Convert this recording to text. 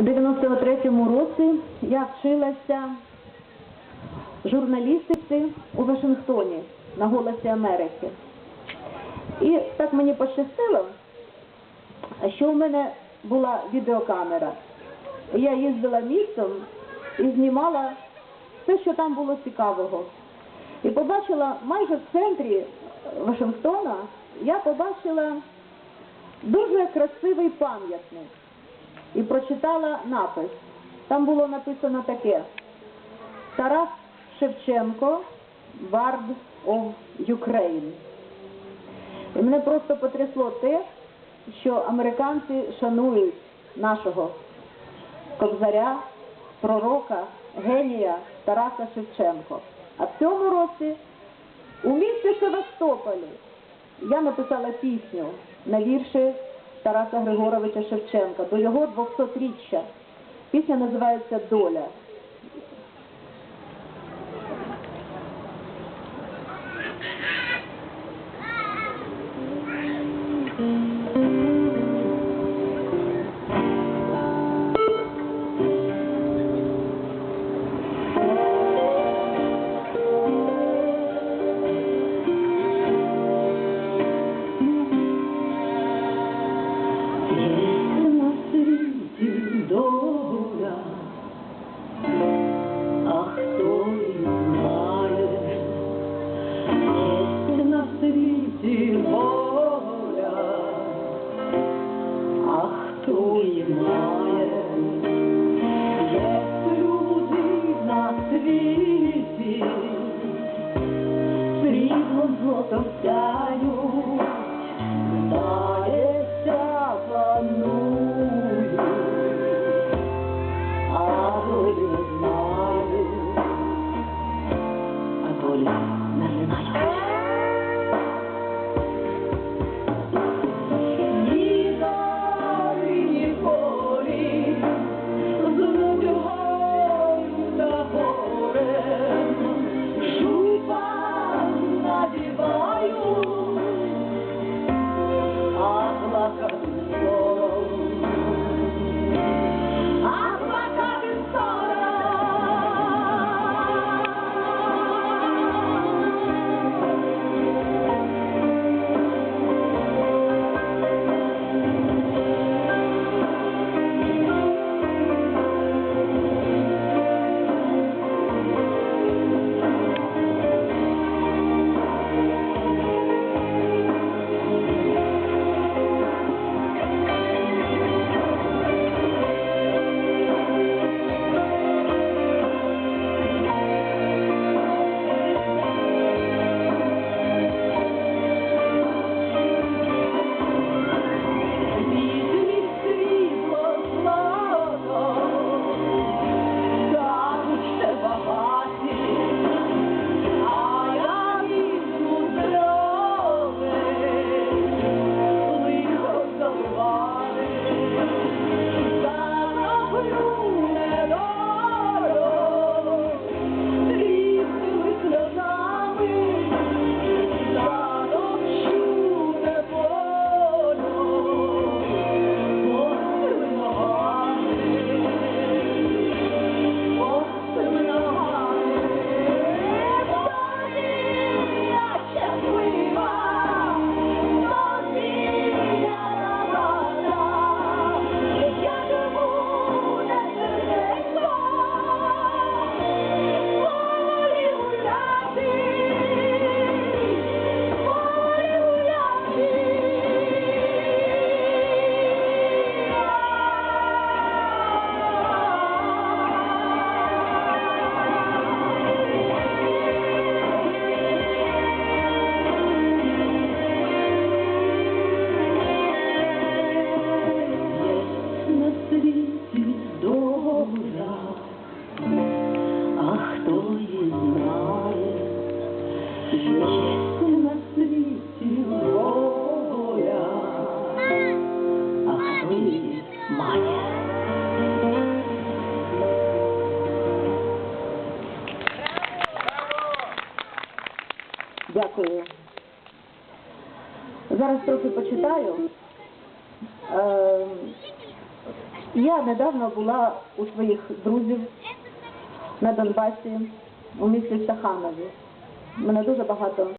У 93-му році я вчилася журналістиці у Вашингтоні на Голосі Америки. І так мені пощастило, що у мене була відеокамера. Я їздила містом і знімала все, що там було цікавого. І побачила майже в центрі Вашингтона, я побачила дуже красивий пам'ятник і прочитала напис. Там було написано таке: Тарас Шевченко, Bard of Ukraine. І мене просто потрясло те, що американці шанують нашого кобзаря, пророка, генія Тараса Шевченко. А в цьому році у місті Севастополі я написала пісню на вірші Тараса Григоровича Шевченка до його 200-річчя. Пісня називається Доля. Є на світі доля, а хто її знає, є на світі воля, а хто а Світі доля, а хто її знає, є на світі воля, а хто її має. Дякую. Зараз трохи почитаю. Я недавно була у своїх друзів на Донбасі, у місті Стаханові. Мене дуже багато